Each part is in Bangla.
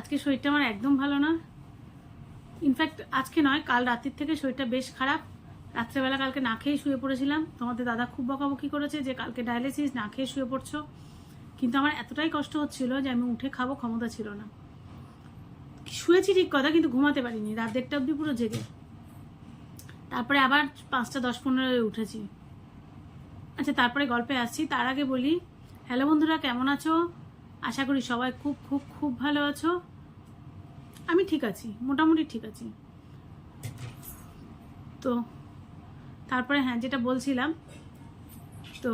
আজকে শরীরটা আমার একদম ভালো না। ইনফ্যাক্ট আজকে নয়, কাল রাত্রির থেকে শরীরটা বেশ খারাপ। রাত্রেবেলা কালকে না খেয়ে শুয়ে পড়েছিলাম। তোমাদের দাদা খুব বকাবকি করেছে যে কালকে ডায়ালিসিস না খেয়ে শুয়ে পড়ছো। কিন্তু আমার এতটাই কষ্ট হচ্ছিল যে আমি উঠে খাব, ক্ষমতা ছিল না। শুয়েছি ঠিক কথা, কিন্তু ঘুমাতে পারিনি। রাত দেড়টা অবধি পুরো জেগে। তারপরে আবার পাঁচটা, দশ পনেরোয় উঠেছি। আচ্ছা তারপরে গল্পে আসছি। তার আগে বলি, হ্যালো বন্ধুরা, কেমন আছো? আশা করি সবাই খুব খুব খুব ভালো আছো। আমি ঠিক আছি, মোটামুটি ঠিক আছি। তো, তারপরে হ্যাঁ যেটা বলছিলাম, তো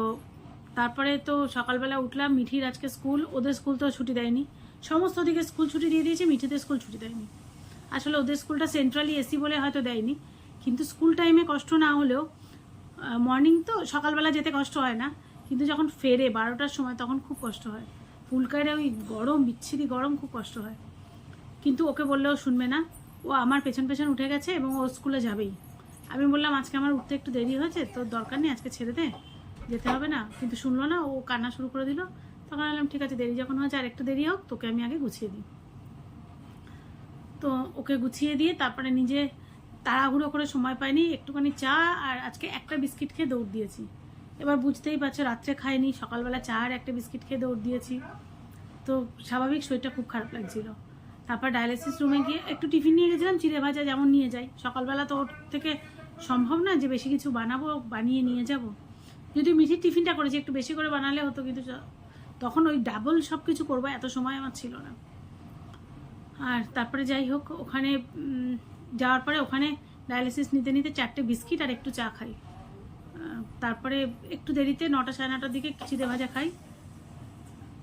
তারপরে তো সকালবেলা উঠলাম, মিঠির আজকে স্কুল, ওদের স্কুল তো ছুটি দেয়নি। সমস্ত দিকে স্কুল ছুটি দিয়ে দিয়েছে, মিঠিদের স্কুল ছুটি দেয়নি। আসলে ওদের স্কুলটা সেন্ট্রালি এসি বলে হয়তো দেয়নি, কিন্তু স্কুল টাইমে কষ্ট না হলেও মর্নিং তো সকালবেলা যেতে কষ্ট হয় না, কিন্তু যখন ফেরে বারোটার সময় তখন খুব কষ্ট হয়। ফুলকারে ওই গরম, বিচ্ছিরি গরম খুব কষ্ট হয়। কিন্তু ওকে বললেও শুনবে না। ও আমার পেছন পেছন উঠে গেছে এবং ও স্কুলে যাবেই। আমি বললাম, আজকে আমার উঠতে একটু দেরি হয়েছে, তোর দরকার নেই, আজকে ছেড়ে দে। যেতে হবে না। কিন্তু শুনলো না, ও কান্না শুরু করে দিল। তখন বললাম, ঠিক আছে, দেরি যখন হয়েছে আর একটু দেরি হোক, তোকে আমি আগে গুছিয়ে দিই। তো ওকে গুছিয়ে দিয়ে তারপরে নিজে তাড়াহুড়ো করে সময় পাইনি, একটুখানি চা আর আজকে একটা বিস্কিট খেয়ে দৌড় দিয়েছি। এবার বুঝতেই পারছ, রাত্রে খাইনি, সকালবেলা চা আর একটা বিস্কিট খেয়ে দৌড় দিয়েছি। তো স্বাভাবিক শরীরটা খুব খারাপ লাগছিল। তারপর ডায়ালিসিস রুমে গিয়ে একটু টিফিন নিয়ে গেছিলাম, চিড়ে ভাজা যেমন নিয়ে যাই। সকালবেলা তো ওর থেকে সম্ভব না যে বেশি কিছু বানাবো, বানিয়ে নিয়ে যাব। যদি মিঠির টিফিনটা করেছি, একটু বেশি করে বানালে হতো, কিন্তু তখন ওই ডাবল সব কিছু করব, এত সময় আমার ছিল না। আর তারপরে যাই হোক, ওখানে যাওয়ার পরে ওখানে ডায়ালিসিস নিতে নিতে চারটে বিস্কিট আর একটু চা খাই। তারপরে একটু দেরিতে নটা সাড়ে নটার দিকে চিড়ে ভাজা খাই।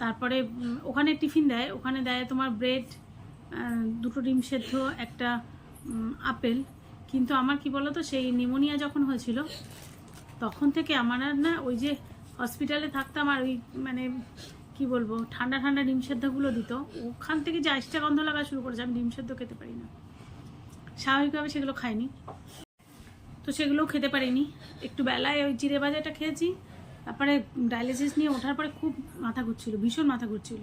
তারপরে ওখানে টিফিন দেয়। ওখানে দেয় তোমার ব্রেড দুটো ডিম সেদ্ধ, একটা আপেল। কিন্তু আমার কি বলতো, সেই নিমোনিয়া যখন হয়েছিল, তখন থেকে আমার আর না ওই যে হসপিটালে থাকতাম আর ওই মানে কি বলব, ঠান্ডা ঠান্ডা ডিম সেদ্ধগুলো দিত। ওখান থেকে যে আইসটা গন্ধ লাগা শুরু করেছে, আমি ডিম সেদ্ধ খেতে পারি না। স্বাভাবিকভাবে সেগুলো খাইনি। তো সেগুলোও খেতে পারিনি। একটু বেলায় ওই জিরে ভাজাটা খেয়েছি, তারপরে ডায়ালিসিস নিয়ে ওঠার পরে খুব মাথা ঘুরছিল, ভীষণ মাথা ঘুরছিল।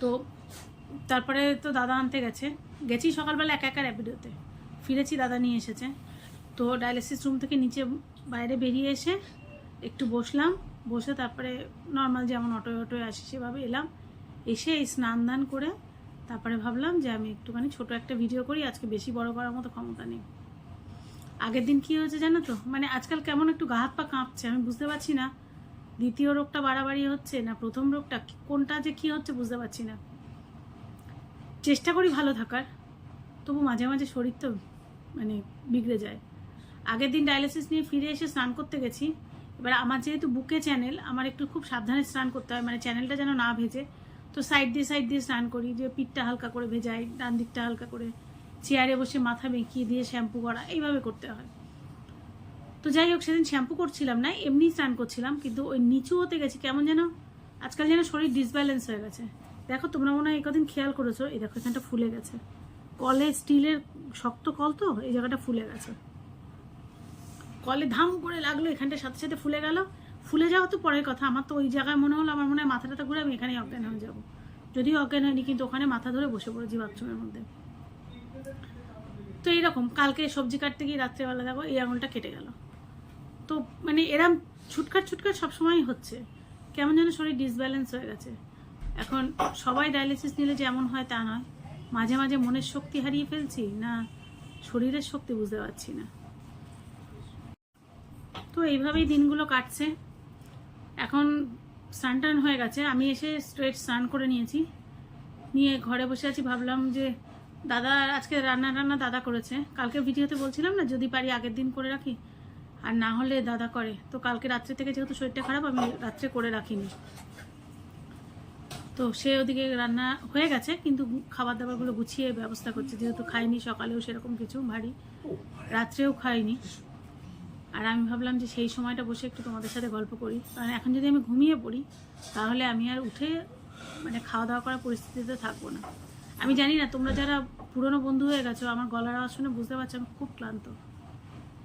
তো তারপরে তো দাদা আনতে গেছে। গেছি সকালবেলা একা একা র্যাপিডোতে। ফিরেছি, দাদা নিয়ে এসেছে। তো ডায়ালিসিস রুম থেকে নিচে বাইরে বেরিয়ে এসে একটু বসলাম। বসে তারপরে নর্মাল যেমন অটোয় অটোয় আসি সেভাবে এলাম। এসে এই স্নান দান করে তারপরে ভাবলাম যে আমি একটুখানি ছোট একটা ভিডিও করি, আজকে বেশি বড় করার মতো ক্ষমতা নেই। আগের দিন কি হয়েছে জানো তো? মানে আজকাল কেমন একটু গা হাত পা কাঁপছে, আমি বুঝতে পারছি না। দ্বিতীয় রোগটা বাড়াবাড়ি হচ্ছে না প্রথম রোগটা? কোনটা যে কি হচ্ছে বুঝতে পারছি না। চেষ্টা করি ভালো থাকার, তবু মাঝে মাঝে শরীর তো মানে বিগড়ে যায়। আগের দিন ডায়ালিসিস নিয়ে ফিরে এসে স্নান করতে গেছি। এবার আমার যেহেতু বুকে চ্যানেল, আমার একটু খুব সাবধানে স্নান করতে হয় মানে চ্যানেলটা যেন না ভেজে। তো সাইড দিয়ে সাইড দিয়ে স্নান করি, যে পিঠটা হালকা করে ভেজাই, ডান দিকটা হালকা করে। চেয়ারে বসে মাথা বেঁকিয়ে দিয়ে শ্যাম্পু করা, এইভাবে করতে হয়। তো যাই হোক, সেদিন শ্যাম্পু করছিলাম না, এমনি স্নান করছিলাম, কিন্তু ওই নিচু হতে গেছি, কেমন যেন? আজকাল যেন শরীর ডিসব্যালেন্স হয়ে গেছে। দেখো, তোমরা মনে হয় এই কদিন খেয়াল করেছ, এই দেখো, এখানটা ফুলে গেছে। কলে স্টিলের শক্ত কল তো, এই জায়গাটা ফুলে গেছে। কলে ধাম করে লাগল, এখানটা সাথে সাথে ফুলে গেল। ফুলে যাওয়া তো পরের কথা, আমার তো ওই জায়গায় মনে হলো, আমার মনে হয় মাথাটা ঘুরে আমি এখানেই অজ্ঞান হয়ে যাব। যদিও অজ্ঞান হয়নি, কিন্তু ওখানে মাথা ধরে বসে পড়েছি বাথরুমের মধ্যে। তো এইরকম, কালকে সবজি কাটতে গিয়ে রাত্রেবেলা দেখো এই আঙুলটা কেটে গেল। তো মানে এরম ছুটকাট ছুটকাট সবসময় হচ্ছে। কেমন যেন শরীর ডিসব্যালেন্স হয়ে গেছে। এখন সবাই ডায়ালিসিস নিলে যে এমন হয় তা নয়। মাঝে মাঝে মনের শক্তি হারিয়ে ফেলছি না শরীরের শক্তি বুঝতে পারছি না। তো এইভাবেই দিনগুলো কাটছে। এখন স্নান টান হয়ে গেছে। আমি এসে স্ট্রেট স্নান করে নিয়েছি। নিয়ে ঘরে বসে আছি, ভাবলাম যে দাদা আজকে রান্না রান্না দাদা করেছে। কালকে ভিডিওতে বলছিলাম না, যদি পারি আগের দিন করে রাখি। আর না হলে দাদা করে। তো কালকে রাত্রে থেকে যেহেতু শরীরটা খারাপ, আমি রাত্রে করে রাখিনি। তো সে ওদিকে রান্না হয়ে গেছে, কিন্তু খাবার দাবারগুলো গুছিয়ে ব্যবস্থা করছে। যেহেতু খাইনি, সকালেও সেরকম কিছু ভারী। রাত্রেও খাইনি। আর আমি ভাবলাম যে সেই সময়টা বসে একটু তোমাদের সাথে গল্প করি। কারণ এখন যদি আমি ঘুমিয়ে পড়ি, তাহলে আমি আর উঠে মানে খাওয়া দাওয়া করার পরিস্থিতিতে থাকব না। আমি জানি না, তোমরা যারা পুরনো বন্ধু হয়ে গেছো, আমার গলার আওয়াজ শুনে বুঝতে পারছ আমি খুব ক্লান্ত।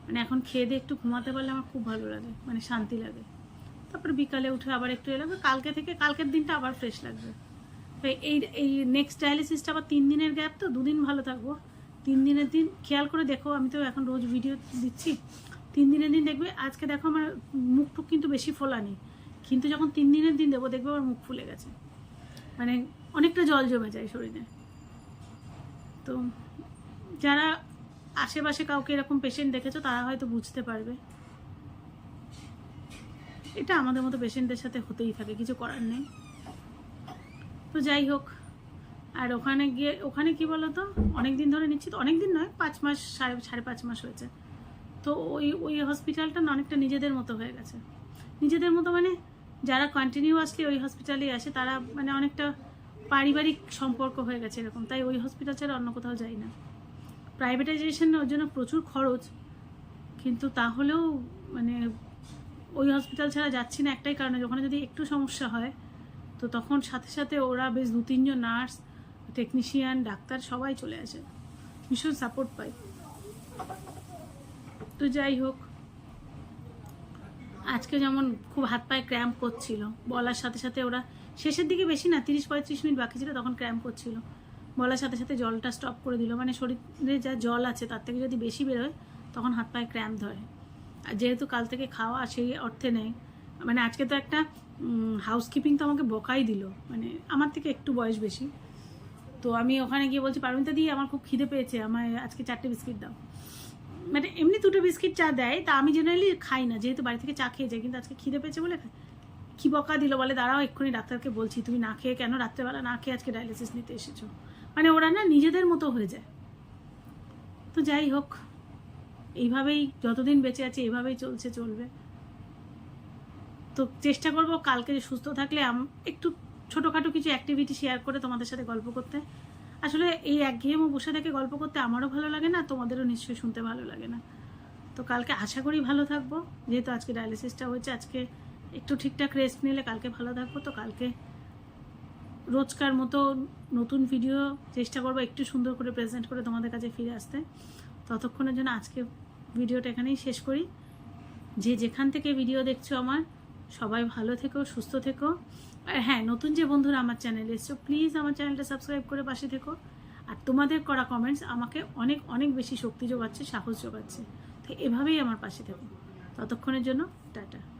মানে এখন খেয়ে দিয়ে একটু ঘুমাতে পারলে আমার খুব ভালো লাগে মানে শান্তি লাগে। তারপরে বিকালে উঠে আবার একটু এলাম, কালকে থেকে কালকের দিনটা আবার ফ্রেশ লাগবে। এই এই নেক্সট ডায়ালিসিসটা আবার তিন দিনের গ্যাপ তো, দুদিন ভালো থাকব। তিন দিনের দিন, খেয়াল করে দেখো, আমি তো এখন রোজ ভিডিও দিচ্ছি। তিন দিনের দিন দেখবে, আজকে দেখো আমার মুখ টুক কিন্তু বেশি ফোলা নেই কিন্তু যখন তিন দিনের দিন দেবো, দেখবে আমার মুখ ফুলে গেছে। মানে অনেকটা জল জমে যায় শরীরে। তো যারা আশেপাশে কাউকে এরকম পেশেন্ট দেখেছ, তারা হয়তো বুঝতে পারবে। এটা আমাদের মতো পেশেন্টদের সাথে হতেই থাকে, কিছু করার নেই। তো যাই হোক, আর ওখানে গিয়ে, ওখানে কি বলো তো অনেক দিন ধরে নিচ্ছি তো অনেক দিন নয়, পাঁচ মাস, সাড়ে সাড়ে পাঁচ মাস হয়েছে। তো ওই ওই হসপিটালটা না অনেকটা নিজেদের মতো হয়ে গেছে। নিজেদের মতো মানে যারা কন্টিনিউয়াসলি ওই হসপিটালে আসে, তারা মানে অনেকটা পারিবারিক সম্পর্ক হয়ে গেছে এরকম। তাই ওই হসপিটাল ছাড়া অন্য কোথাও যাই না। প্রাইভেটাইজেশন ওর জন্য প্রচুর খরচ, কিন্তু তাহলেও মানে ওই হসপিটাল ছাড়া যাচ্ছি না একটাই কারণে। ওখানে যদি একটু সমস্যা হয়, তো তখন সাথে সাথে ওরা বেশ দু তিনজন নার্স টেকনিশিয়ান ডাক্তার সবাই চলে আসে। ভীষণ সাপোর্ট পাই তো যাই হোক, আজকে যেমন খুব হাত পায়ে ক্র্যাম্প করছিল, বলার সাথে সাথে ওরা শেষের দিকে বেশি না, তিরিশ পঁয়ত্রিশ মিনিট বাকি ছিল, তখন ক্র্যাম্প করছিল। বলার সাথে সাথে জলটা স্টপ করে দিল। মানে শরীরে যা জল আছে, তার থেকে যদি বেশি বেরোয়, তখন হাত পায়ে ক্র্যাম্প ধরে। আর যেহেতু কাল থেকে খাওয়া, সেই অর্থে নেই। মানে আজকে তো একটা হাউসকিপিং তো আমাকে বকাই দিল। মানে আমার থেকে একটু বয়স বেশি। তো আমি ওখানে গিয়ে বলছি, পারমিতা দিয়ে আমার খুব খিদে পেয়েছে, আমায় আজকে চারটে বিস্কিট দাও। মানে এমনি দুটো বিস্কিট চা দেয়, তা আমি জেনারেলি খাই না, যেহেতু বাড়ি থেকে চা খেয়ে যাই, কিন্তু আজকে খিদে পেয়েছে বলে খাই। কি বকা দিল বলে? দাঁড়াও, এক্ষুনি ডাক্তারকে বলছি, তুমি না খেয়ে কেন রাত্রেবেলা না খেয়ে আজকে ডায়ালিসিস নিতে এসেছ? মানে ওরা না নিজেদের মতো হয়ে যায়। তো যাই হোক, এইভাবেই যতদিন বেঁচে আছে, এইভাবেই চলছে, চলবে। তো চেষ্টা করব কালকে সুস্থ থাকলে একটু ছোটোখাটো কিছু অ্যাক্টিভিটি শেয়ার করে তোমাদের সাথে গল্প করতে। আসলে এই একঘেয়েমো বসে থেকে গল্প করতে আমারও ভালো লাগে না, তোমাদেরও নিশ্চয়ই শুনতে ভালো লাগে না। তো কালকে আশা করি ভালো থাকব, যেহেতু আজকে ডায়ালিসিসটা হয়েছে, আজকে একটু ঠিকঠাক রেস্ট নিলে কালকে ভালো থাকব তো কালকে রোজকার মতো নতুন ভিডিও চেষ্টা করব একটু সুন্দর করে প্রেজেন্ট করে তোমাদের কাছে ফিরে আসতে। ততক্ষণের জন্য আজকে ভিডিওটা এখানেই শেষ করি। যে যেখান থেকে ভিডিও দেখছ আমার, সবাই ভালো থেকো, সুস্থ থেকো। আর হ্যাঁ নতুন যে বন্ধুরা আমার চ্যানেলে এসছো প্লিজ আমার চ্যানেলটা সাবস্ক্রাইব করে পাশে থেকো। আর তোমাদের করা কমেন্টস আমাকে অনেক অনেক বেশি শক্তি যোগাচ্ছে, সাহস যোগাচ্ছে। তো এভাবেই আমার পাশে থেকো। ততক্ষণের জন্য টাটা।